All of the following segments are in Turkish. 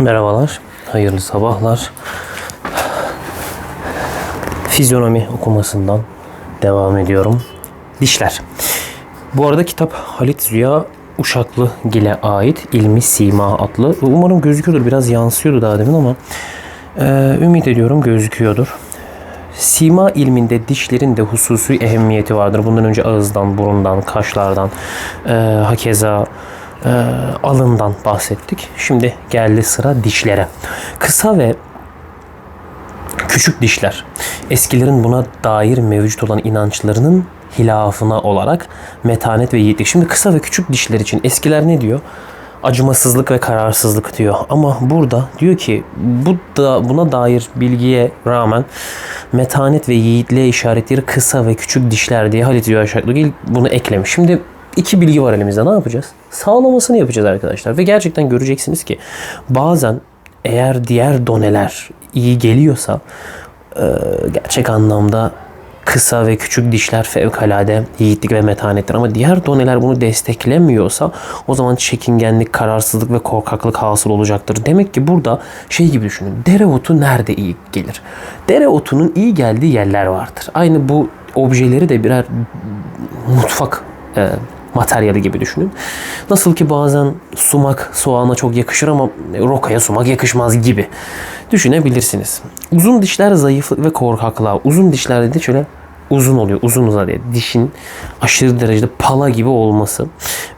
Merhabalar, hayırlı sabahlar. Fizyonomi okumasından devam ediyorum. Dişler. Bu arada kitap Halit Ziya Uşaklı Gil'e ait İlmi Sima adlı. Umarım gözüküyordur. Biraz yansıyordu daha demin ama e, ümit ediyorum gözüküyordur. Sima ilminde dişlerin de hususi ehemmiyeti vardır. Bundan önce ağızdan, burundan, kaşlardan, e, hakeza e, alından bahsettik. Şimdi geldi sıra dişlere. Kısa ve küçük dişler eskilerin buna dair mevcut olan inançlarının hilafına olarak metanet ve yiğitlik. Şimdi kısa ve küçük dişler için eskiler ne diyor? Acımasızlık ve kararsızlık diyor. Ama burada diyor ki bu da buna dair bilgiye rağmen metanet ve yiğitliğe işaretleri kısa ve küçük dişler diye Halit Şaklıgil bunu eklemiş. Şimdi iki bilgi var elimizde. Ne yapacağız? Sağlamasını yapacağız arkadaşlar. Ve gerçekten göreceksiniz ki bazen eğer diğer doneler iyi geliyorsa e, gerçek anlamda kısa ve küçük dişler fevkalade yiğitlik ve metanettir. Ama diğer doneler bunu desteklemiyorsa o zaman çekingenlik, kararsızlık ve korkaklık hasıl olacaktır. Demek ki burada şey gibi düşünün. Dereotu nerede iyi gelir? Dereotunun iyi geldiği yerler vardır. Aynı bu objeleri de birer mutfak e, materyali gibi düşünün. Nasıl ki bazen sumak soğana çok yakışır ama rokaya sumak yakışmaz gibi düşünebilirsiniz. Uzun dişler zayıflık ve korkaklığa. Uzun dişlerde de şöyle uzun oluyor. Uzun uzadı. Dişin aşırı derecede pala gibi olması.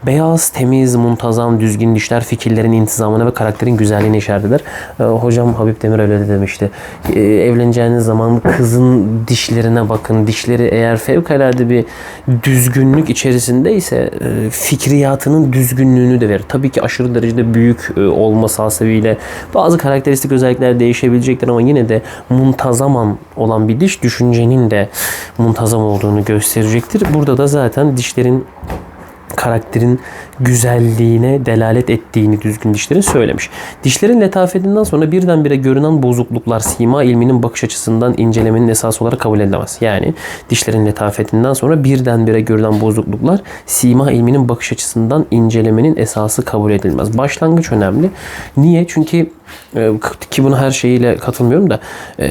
Beyaz, temiz, muntazam, düzgün dişler fikirlerin intizamına ve karakterin güzelliğine işaret eder. Ee, hocam Habib Demir öyle de demişti. Ee, evleneceğiniz zaman kızın dişlerine bakın. Dişleri eğer fevkalade bir düzgünlük içerisindeyse e, fikriyatının düzgünlüğünü de verir. Tabii ki aşırı derecede büyük e, olması hasebiyle bazı karakteristik özellikler değişebilecektir ama yine de muntazaman olan bir diş düşüncenin de muntazam olduğunu gösterecektir. Burada da zaten dişlerin karakterin güzelliğine delalet ettiğini düzgün dişlerin söylemiş. Dişlerin letafetinden sonra birdenbire görünen bozukluklar sima ilminin bakış açısından incelemenin esası olarak kabul edilemez. Yani dişlerin letafetinden sonra birdenbire görülen bozukluklar sima ilminin bakış açısından incelemenin esası kabul edilmez. Başlangıç önemli. Niye? Çünkü e, ki buna her şeyiyle katılmıyorum da e,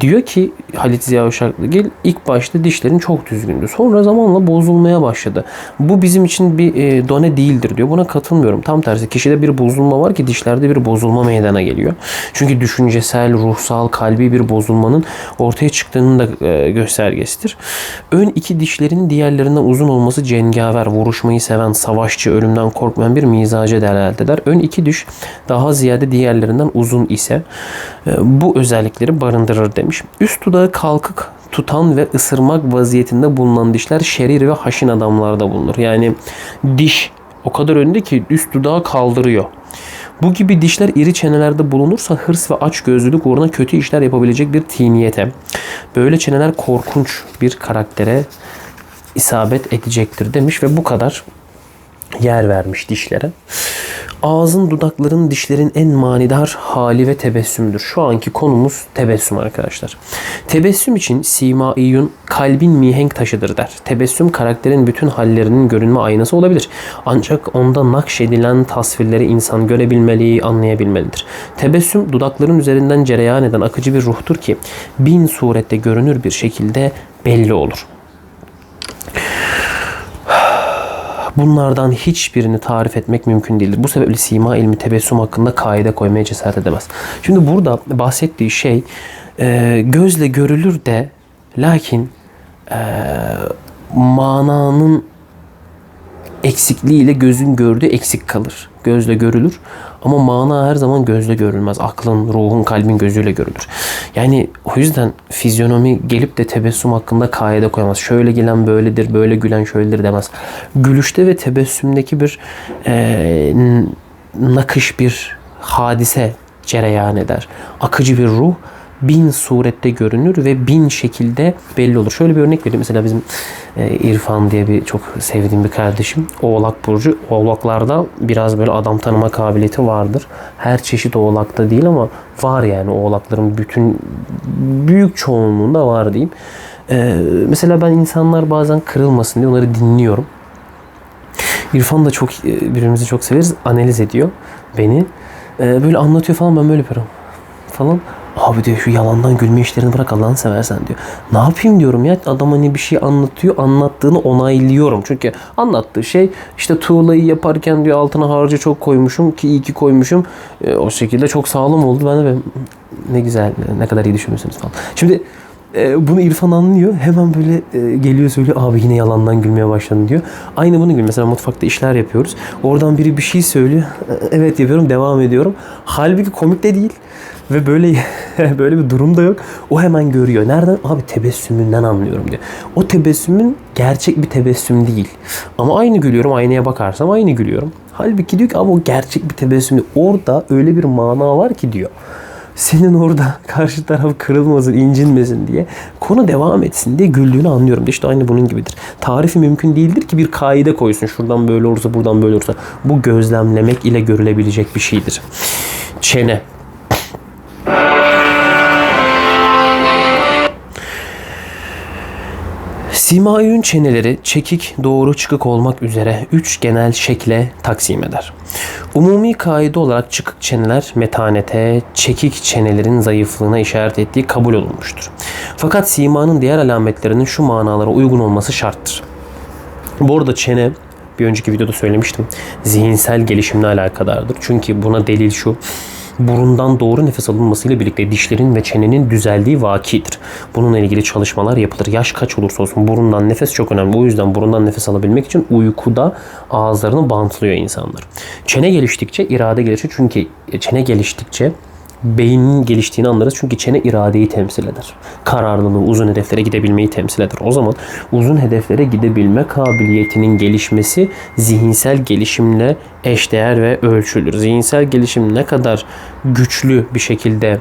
diyor ki Halit Ziya Uşaklıgil ilk başta dişlerin çok düzgündü. Sonra zamanla bozulmaya başladı. Bu bizim için bir e, done değildir diyor. Buna katılmıyorum. Tam tersi kişide bir bozulma var ki dişlerde bir bozulma meydana geliyor. Çünkü düşüncesel, ruhsal, kalbi bir bozulmanın ortaya çıktığının da e, göstergesidir. Ön iki dişlerin diğerlerinden uzun olması cengaver, vuruşmayı seven, savaşçı, ölümden korkmayan bir mizaca delalet eder. Ön iki diş daha ziyade diğerlerinden uzun ise e, bu özellikleri barındırır demiş. Üst dudağı kalkık tutan ve ısırmak vaziyetinde bulunan dişler şerir ve haşin adamlarda bulunur. Yani diş o kadar önde ki üst dudağı kaldırıyor. Bu gibi dişler iri çenelerde bulunursa hırs ve aç gözlülük uğruna kötü işler yapabilecek bir tiniyete. Böyle çeneler korkunç bir karaktere isabet edecektir demiş ve bu kadar yer vermiş dişlere. Ağzın, dudakların, dişlerin en manidar hali ve tebessümdür. Şu anki konumuz tebessüm arkadaşlar. Tebessüm için simaiyun kalbin mihenk taşıdır der. Tebessüm karakterin bütün hallerinin görünme aynası olabilir. Ancak onda nakşedilen tasvirleri insan görebilmeli, anlayabilmelidir. Tebessüm dudakların üzerinden cereyan eden akıcı bir ruhtur ki bin surette görünür bir şekilde belli olur. Bunlardan hiçbirini tarif etmek mümkün değildir. Bu sebeple sima ilmi tebessüm hakkında kaide koymaya cesaret edemez. Şimdi burada bahsettiği şey e, gözle görülür de lakin e, mananın eksikliğiyle gözün gördüğü eksik kalır. Gözle görülür ama mana her zaman gözle görülmez. Aklın, ruhun, kalbin gözüyle görülür. Yani o yüzden fizyonomi gelip de tebessüm hakkında kaide koyamaz. Şöyle gelen böyledir, böyle gülen şöyledir demez. Gülüşte ve tebessümdeki bir e, nakış bir hadise cereyan eder. Akıcı bir ruh bin surette görünür ve bin şekilde belli olur. Şöyle bir örnek vereyim. Mesela bizim e, İrfan diye bir çok sevdiğim bir kardeşim. Oğlak Burcu. Oğlaklarda biraz böyle adam tanıma kabiliyeti vardır. Her çeşit oğlakta değil ama var yani oğlakların bütün büyük çoğunluğunda var diyeyim. E, mesela ben insanlar bazen kırılmasın diye onları dinliyorum. İrfan da çok e, birbirimizi çok severiz. Analiz ediyor beni. Böyle anlatıyor falan ben böyle yapıyorum falan. Abi diyor şu yalandan gülme işlerini bırak Allah'ını seversen diyor. Ne yapayım diyorum ya adam hani bir şey anlatıyor anlattığını onaylıyorum. Çünkü anlattığı şey işte tuğlayı yaparken diyor altına harcı çok koymuşum ki iyi ki koymuşum. Ee, o şekilde çok sağlam oldu. Ben de böyle, ne güzel ne kadar iyi düşünmüşsünüz falan. Şimdi e, bunu İrfan anlıyor. Hemen böyle e, geliyor söylüyor. Abi yine yalandan gülmeye başladın diyor. Aynı bunu gül. Mesela mutfakta işler yapıyoruz. Oradan biri bir şey söylüyor. E, Evet yapıyorum. Devam ediyorum. Halbuki komik de değil. Ve böyle böyle bir durum da yok. O hemen görüyor. Nereden? Abi tebessümünden anlıyorum diyor. O tebessümün gerçek bir tebessüm değil. Ama aynı gülüyorum. Aynaya bakarsam aynı gülüyorum. Halbuki diyor ki abi o gerçek bir tebessüm değil. Orada öyle bir mana var ki diyor senin orada karşı taraf kırılmasın, incinmesin diye konu devam etsin diye güldüğünü anlıyorum. İşte aynı bunun gibidir. Tarifi mümkün değildir ki bir kaide koysun. Şuradan böyle olursa, buradan böyle olursa. Bu gözlemlemek ile görülebilecek bir şeydir. Çene. Simayün çeneleri çekik, doğru çıkık olmak üzere üç genel şekle taksim eder. Umumi kaide olarak çıkık çeneler metanete, çekik çenelerin zayıflığına işaret ettiği kabul olunmuştur. Fakat simanın diğer alametlerinin şu manalara uygun olması şarttır. Bu arada çene bir önceki videoda söylemiştim. Zihinsel gelişimle alakadardır. Çünkü buna delil şu. Burundan doğru nefes alınmasıyla birlikte dişlerin ve çenenin düzeldiği vakidir. Bununla ilgili çalışmalar yapılır. Yaş kaç olursa olsun burundan nefes çok önemli. O yüzden burundan nefes alabilmek için uykuda ağızlarını bantlıyor insanlar. Çene geliştikçe irade gelişir. Çünkü çene geliştikçe beynin geliştiğini anlarız. Çünkü çene iradeyi temsil eder. Kararlılığı, uzun hedeflere gidebilmeyi temsil eder. O zaman uzun hedeflere gidebilme kabiliyetinin gelişmesi zihinsel gelişimle eşdeğer ve ölçülür. Zihinsel gelişim ne kadar güçlü bir şekilde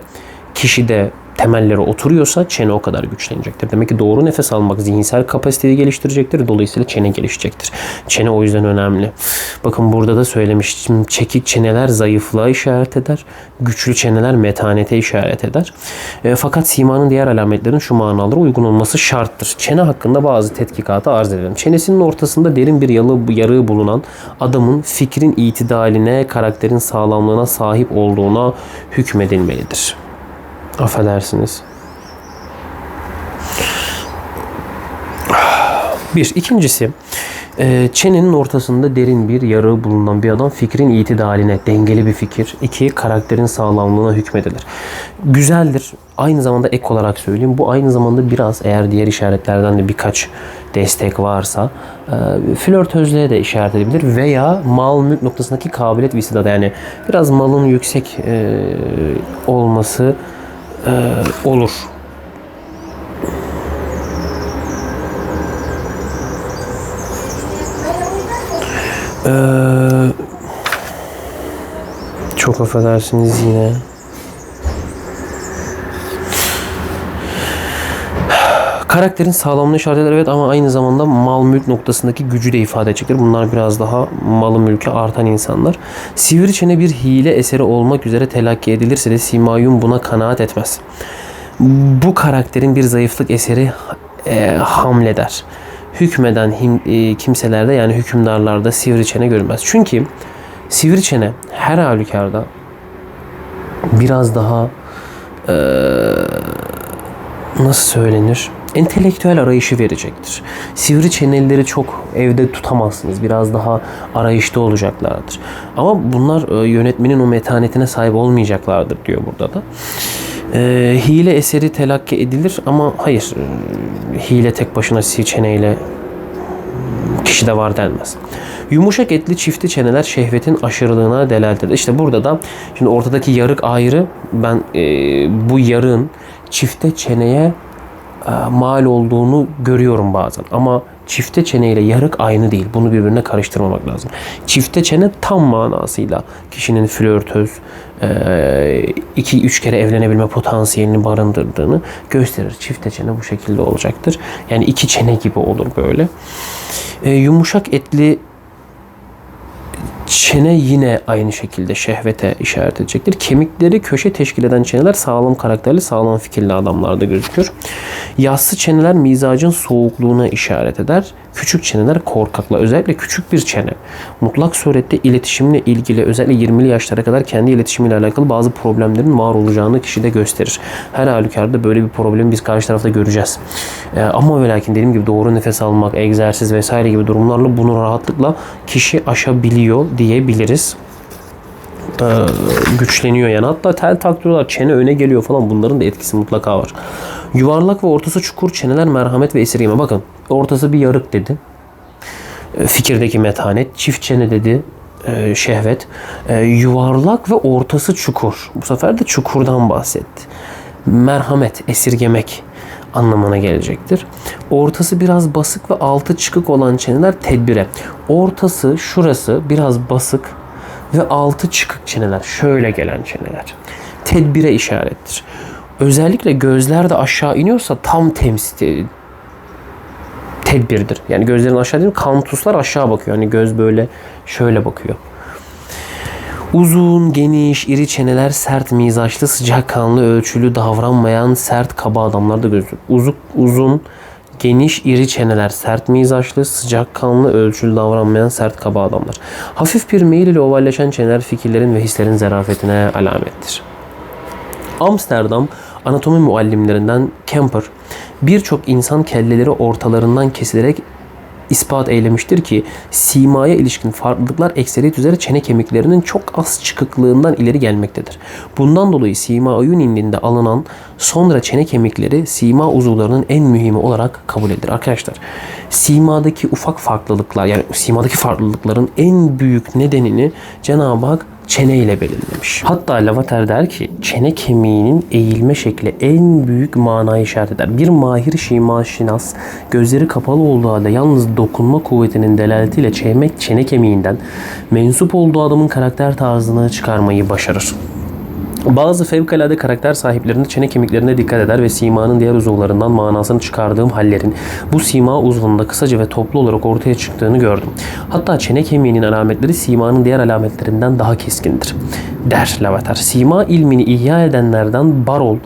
kişide temelleri oturuyorsa çene o kadar güçlenecektir. Demek ki doğru nefes almak zihinsel kapasiteyi geliştirecektir. Dolayısıyla çene gelişecektir. Çene o yüzden önemli. Bakın burada da söylemiştim. Çekik çeneler zayıflığa işaret eder. Güçlü çeneler metanete işaret eder. E, fakat simanın diğer alametlerin şu manalara uygun olması şarttır. Çene hakkında bazı tetkikatı arz edelim. Çenesinin ortasında derin bir yalı, yarığı bulunan adamın fikrin itidaline, karakterin sağlamlığına sahip olduğuna hükmedilmelidir. Affedersiniz. Bir. ikincisi e, çenenin ortasında derin bir yarığı bulunan bir adam fikrin itidaline, dengeli bir fikir. İki, karakterin sağlamlığına hükmedilir. Güzeldir. Aynı zamanda ek olarak söyleyeyim. Bu aynı zamanda biraz eğer diğer işaretlerden de birkaç destek varsa e, flörtözlüğe de işaret edebilir veya mal mülk noktasındaki kabiliyet ve istidada yani biraz malın yüksek e, olması e, olur. Ee, çok affedersiniz yine. Karakterin sağlamlığını işaret eder evet ama aynı zamanda mal mülk noktasındaki gücü de ifade edecektir. Bunlar biraz daha malı mülkü artan insanlar. Sivri çene bir hile eseri olmak üzere telakki edilirse de Simayun buna kanaat etmez. Bu karakterin bir zayıflık eseri e, hamleder. Hükmeden him, e, kimselerde yani hükümdarlarda sivri çene görünmez. Çünkü sivri çene her halükarda biraz daha e, nasıl söylenir? Entelektüel arayışı verecektir. Sivri çenelileri çok evde tutamazsınız. Biraz daha arayışta olacaklardır. Ama bunlar e, yönetmenin o metanetine sahip olmayacaklardır diyor burada da. E, hile eseri telakki edilir ama hayır. e, hile tek başına sivri çeneyle kişide var denmez. Yumuşak etli çifti çeneler şehvetin aşırılığına delalet. İşte burada da şimdi ortadaki yarık ayrı. Ben e, bu yarığın çifte çeneye mal olduğunu görüyorum bazen. Ama çifte çene ile yarık aynı değil. Bunu birbirine karıştırmamak lazım. Çifte çene tam manasıyla kişinin flörtöz, e, iki üç kere evlenebilme potansiyelini barındırdığını gösterir. Çifte çene bu şekilde olacaktır. Yani iki çene gibi olur böyle. E, yumuşak etli Çene yine aynı şekilde şehvete işaret edecektir. Kemikleri köşe teşkil eden çeneler sağlam karakterli, sağlam fikirli adamlarda gözükür. Yassı çeneler mizacın soğukluğuna işaret eder. Küçük çeneler korkaklar. Özellikle küçük bir çene. Mutlak surette iletişimle ilgili özellikle 20'li yaşlara kadar kendi iletişimiyle alakalı bazı problemlerin var olacağını kişide gösterir. Her halükarda böyle bir problemi biz karşı tarafta göreceğiz. Ee, ama ve lakin dediğim gibi doğru nefes almak, egzersiz vesaire gibi durumlarla bunu rahatlıkla kişi aşabiliyor diyebiliriz e, güçleniyor yani. Hatta tel taktırıyorlar, çene öne geliyor falan. Bunların da etkisi mutlaka var. Yuvarlak ve ortası çukur çeneler merhamet ve esirgeme. Bakın ortası bir yarık dedi. E, Fikirdeki metanet. Çift çene dedi. e, Şehvet. E, Yuvarlak ve ortası çukur. Bu sefer de çukurdan bahsetti. Merhamet, esirgemek anlamına gelecektir. Ortası biraz basık ve altı çıkık olan çeneler tedbire. Ortası şurası biraz basık ve altı çıkık çeneler. Şöyle gelen çeneler. Tedbire işarettir. Özellikle gözler de aşağı iniyorsa tam temsil tedbirdir. Yani gözlerin aşağı değil kantuslar aşağı bakıyor. Hani göz böyle şöyle bakıyor. Uzun, geniş, iri çeneler sert mizaçlı, sıcakkanlı, ölçülü davranmayan sert kaba adamlarda gözükür. Uzun, uzun, geniş, iri çeneler sert mizaçlı, sıcakkanlı, ölçülü davranmayan sert kaba adamlar. Hafif bir meyil ile ovalleşen çeneler fikirlerin ve hislerin zarafetine alamettir. Amsterdam anatomi muallimlerinden Kemper birçok insan kelleleri ortalarından kesilerek ispat eylemiştir ki simaya ilişkin farklılıklar ekseriyet üzere çene kemiklerinin çok az çıkıklığından ileri gelmektedir. Bundan dolayı sima oyun indinde alınan sonra çene kemikleri sima uzuvlarının en mühimi olarak kabul edilir. Arkadaşlar simadaki ufak farklılıklar yani simadaki farklılıkların en büyük nedenini Cenab-ı Hak çene ile belirlemiş. Hatta Lavater der ki çene kemiğinin eğilme şekli en büyük manayı işaret eder. Bir mahir şima şinas gözleri kapalı olduğu halde yalnız dokunma kuvvetinin delaletiyle çene, çene kemiğinden mensup olduğu adamın karakter tarzını çıkarmayı başarır. Bazı fevkalade karakter sahiplerinde çene kemiklerine dikkat eder ve simanın diğer uzuvlarından manasını çıkardığım hallerin bu sima uzvunda kısaca ve toplu olarak ortaya çıktığını gördüm. Hatta çene kemiğinin alametleri simanın diğer alametlerinden daha keskindir. Der Lavater. Sima ilmini ihya edenlerden Barol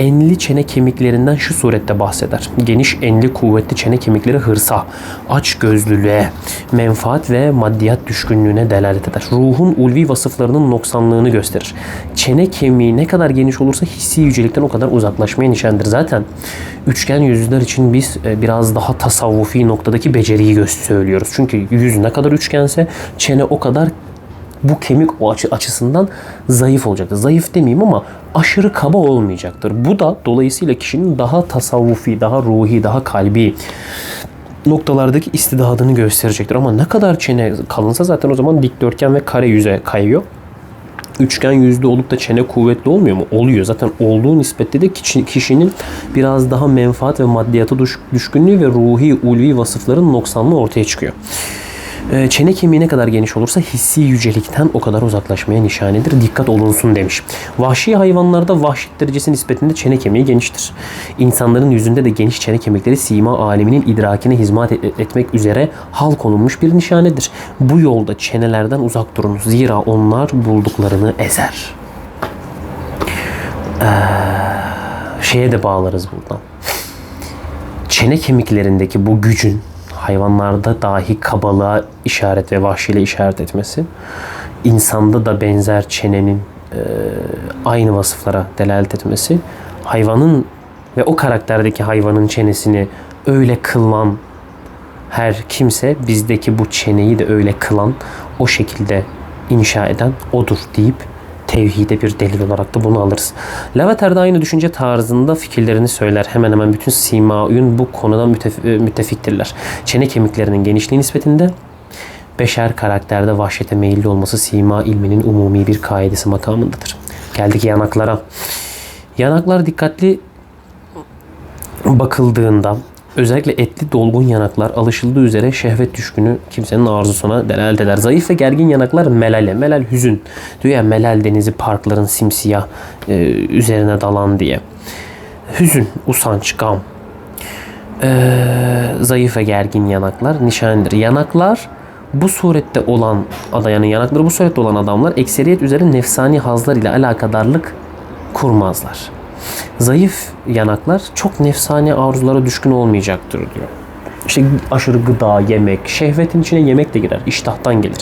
enli çene kemiklerinden şu surette bahseder. Geniş enli kuvvetli çene kemikleri hırsa, aç gözlülüğe, menfaat ve maddiyat düşkünlüğüne delalet eder. Ruhun ulvi vasıflarının noksanlığını gösterir. Çene kemiği ne kadar geniş olursa hissi yücelikten o kadar uzaklaşmaya nişandır. Zaten üçgen yüzler için biz e, biraz daha tasavvufi noktadaki beceriyi söylüyoruz. Çünkü yüz ne kadar üçgense çene o kadar bu kemik o açı, açısından zayıf olacaktır. Zayıf demeyeyim ama aşırı kaba olmayacaktır. Bu da dolayısıyla kişinin daha tasavvufi, daha ruhi, daha kalbi noktalardaki istidadını gösterecektir. Ama ne kadar çene kalınsa zaten o zaman dikdörtgen ve kare yüze kayıyor. Üçgen yüzlü olup da çene kuvvetli olmuyor mu? Oluyor. Zaten olduğu nispette de kişi- kişinin biraz daha menfaat ve maddiyata düş- düşkünlüğü ve ruhi, ulvi vasıfların noksanlığı ortaya çıkıyor. Ee, Çene kemiği ne kadar geniş olursa hissi yücelikten o kadar uzaklaşmaya nişanedir. Dikkat olunsun demiş. Vahşi hayvanlarda vahşet derecesi nispetinde çene kemiği geniştir. İnsanların yüzünde de geniş çene kemikleri sima aleminin idrakine hizmet et- etmek üzere hal konulmuş bir nişanedir. Bu yolda çenelerden uzak durunuz. Zira onlar bulduklarını ezer. Ee, şeye de bağlarız buradan çene kemiklerindeki bu gücün hayvanlarda dahi kabalığa işaret ve vahşiliğe işaret etmesi, insanda da benzer çenenin aynı vasıflara delalet etmesi, hayvanın ve o karakterdeki hayvanın çenesini öyle kılan her kimse bizdeki bu çeneyi de öyle kılan, o şekilde inşa eden odur deyip tevhide bir delil olarak da bunu alırız. Lavater de aynı düşünce tarzında fikirlerini söyler. Hemen hemen bütün simauyun bu konuda mütef- e, müttefiktirler. Çene kemiklerinin genişliği nispetinde beşer karakterde vahşete meyilli olması sima ilminin umumi bir kaidesi makamındadır. Geldik yanaklara. Yanaklar dikkatli bakıldığında özellikle etli dolgun yanaklar alışıldığı üzere şehvet düşkünü kimsenin arzusuna delalet eder. Zayıf ve gergin yanaklar melale. Melal hüzün. Diyor ya melal denizi parkların simsiyah e, üzerine dalan diye. Hüzün, usanç, gam. Ee, zayıf ve gergin yanaklar nişandır. Yanaklar bu surette olan adayanın yanakları bu surette olan adamlar ekseriyet üzere nefsani hazlar ile alakadarlık kurmazlar. Zayıf yanaklar çok nefsani arzulara düşkün olmayacaktır diyor. İşte aşırı gıda, yemek, şehvetin içine yemek de girer. İştahtan gelir.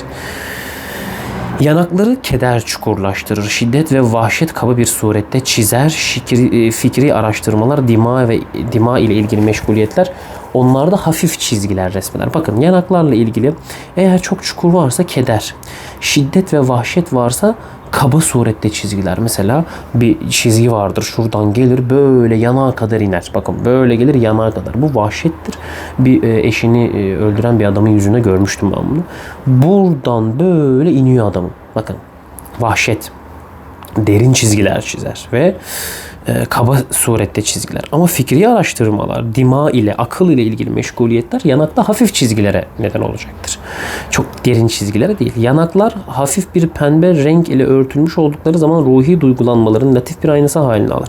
Yanakları keder çukurlaştırır. Şiddet ve vahşet kaba bir surette çizer. Şikri, e, fikri araştırmalar, dima ve dima ile ilgili meşguliyetler onlarda hafif çizgiler resmeder. Bakın yanaklarla ilgili eğer çok çukur varsa keder. Şiddet ve vahşet varsa kaba surette çizgiler. Mesela bir çizgi vardır. Şuradan gelir böyle yanağa kadar iner. Bakın böyle gelir yanağa kadar. Bu vahşettir. Bir e, eşini e, öldüren bir adamın yüzüne görmüştüm ben bunu. Buradan böyle iniyor adamın. Bakın vahşet derin çizgiler çizer ve e, kaba surette çizgiler. Ama fikri araştırmalar, dima ile, akıl ile ilgili meşguliyetler yanakta hafif çizgilere neden olacaktır. Çok derin çizgilere değil. Yanaklar hafif bir pembe renk ile örtülmüş oldukları zaman ruhi duygulanmaların latif bir aynası halini alır.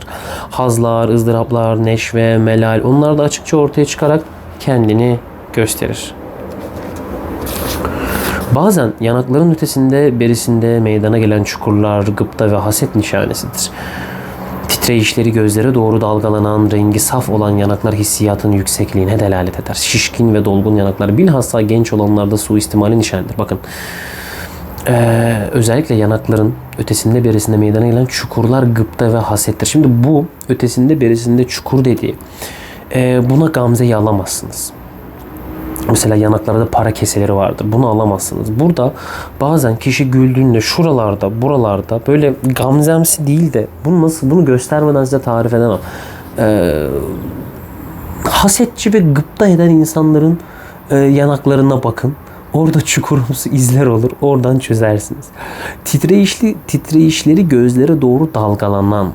Hazlar, ızdıraplar, neşve, melal onlar da açıkça ortaya çıkarak kendini gösterir. Bazen yanakların ötesinde berisinde meydana gelen çukurlar gıpta ve haset nişanesidir. Titreyişleri gözlere doğru dalgalanan, rengi saf olan yanaklar hissiyatın yüksekliğine delalet eder. Şişkin ve dolgun yanaklar bilhassa genç olanlarda suistimali nişanıdır. Bakın ee, özellikle yanakların ötesinde berisinde meydana gelen çukurlar gıpta ve hasettir. Şimdi bu ötesinde berisinde çukur dediği e, buna gamzeyi alamazsınız. Mesela yanaklarda para keseleri vardır. Bunu alamazsınız. Burada bazen kişi güldüğünde şuralarda, buralarda böyle gamzemsi değil de bunu nasıl bunu göstermeden size tarif edemem. Ee, hasetçi ve gıpta eden insanların e, yanaklarına bakın. Orada çukurumsu izler olur. Oradan çözersiniz. Titreyişli titreyişleri gözlere doğru dalgalanan,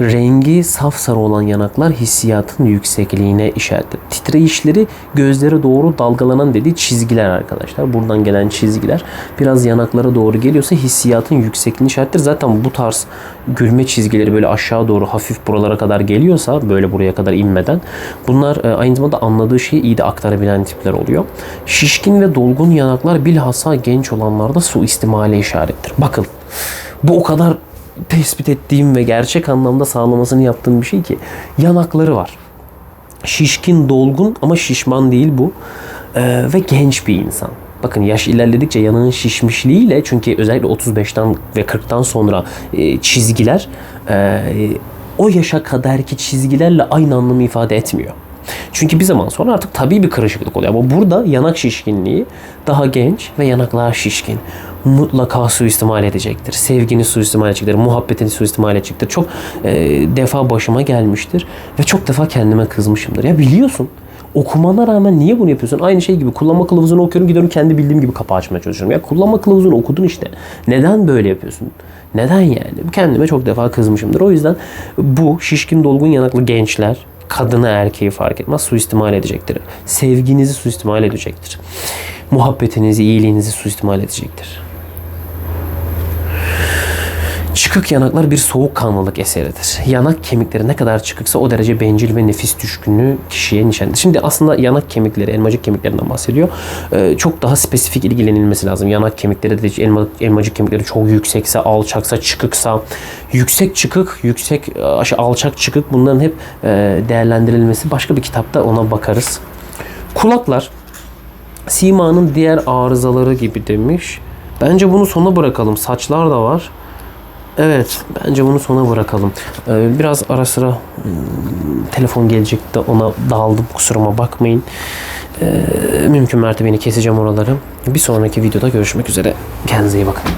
rengi safsarı olan yanaklar hissiyatın yüksekliğine işarettir. Titreyişleri gözlere doğru dalgalanan dediği çizgiler arkadaşlar. Buradan gelen çizgiler biraz yanaklara doğru geliyorsa hissiyatın yüksekliğini işarettir. Zaten bu tarz gülme çizgileri böyle aşağı doğru hafif buralara kadar geliyorsa böyle buraya kadar inmeden bunlar e, aynı zamanda anladığı şeyi iyi de aktarabilen tipler oluyor. Şişkin ve dolgun yanaklar bilhassa genç olanlarda suistimale işarettir. Bakın bu o kadar tespit ettiğim ve gerçek anlamda sağlamasını yaptığım bir şey ki yanakları var. Şişkin, dolgun ama şişman değil bu. Ee, ve genç bir insan. Bakın yaş ilerledikçe yanağın şişmişliğiyle çünkü özellikle 35'ten ve 40'tan sonra e, çizgiler e, o yaşa kadarki çizgilerle aynı anlamı ifade etmiyor. Çünkü bir zaman sonra artık tabii bir kırışıklık oluyor. Ama burada yanak şişkinliği daha genç ve yanaklar şişkin. Mutlaka suistimal edecektir. Sevgini suistimal edecektir. Muhabbetini suistimal edecektir. Çok e, defa başıma gelmiştir. Ve çok defa kendime kızmışımdır. Ya biliyorsun okumana rağmen niye bunu yapıyorsun? Aynı şey gibi kullanma kılavuzunu okuyorum gidiyorum kendi bildiğim gibi kapağı açmaya çalışıyorum. Ya kullanma kılavuzunu okudun işte. Neden böyle yapıyorsun? Neden yani? Kendime çok defa kızmışımdır. O yüzden bu şişkin dolgun yanaklı gençler kadını erkeği fark etmez suistimal edecektir. Sevginizi suistimal edecektir. Muhabbetinizi, iyiliğinizi suistimal edecektir. Çıkık yanaklar bir soğukkanlılık eseridir. Yanak kemikleri ne kadar çıkıksa o derece bencil ve nefis düşkünlüğü kişiye nişandır. Şimdi aslında yanak kemikleri, elmacık kemiklerinden bahsediyor. Ee, çok daha spesifik ilgilenilmesi lazım. Yanak kemikleri de elma, elmacık kemikleri çok yüksekse, alçaksa, çıkıksa, yüksek çıkık, yüksek alçak çıkık bunların hep e, değerlendirilmesi başka bir kitapta ona bakarız. Kulaklar simanın diğer arızaları gibi demiş. Bence bunu sona bırakalım. Saçlar da var. Evet, bence bunu sona bırakalım. Ee, biraz ara sıra hmm, telefon gelecek de ona daldım. Kusuruma bakmayın. Ee, mümkün mertebeni keseceğim oraları. Bir sonraki videoda görüşmek üzere. Kendinize iyi bakın.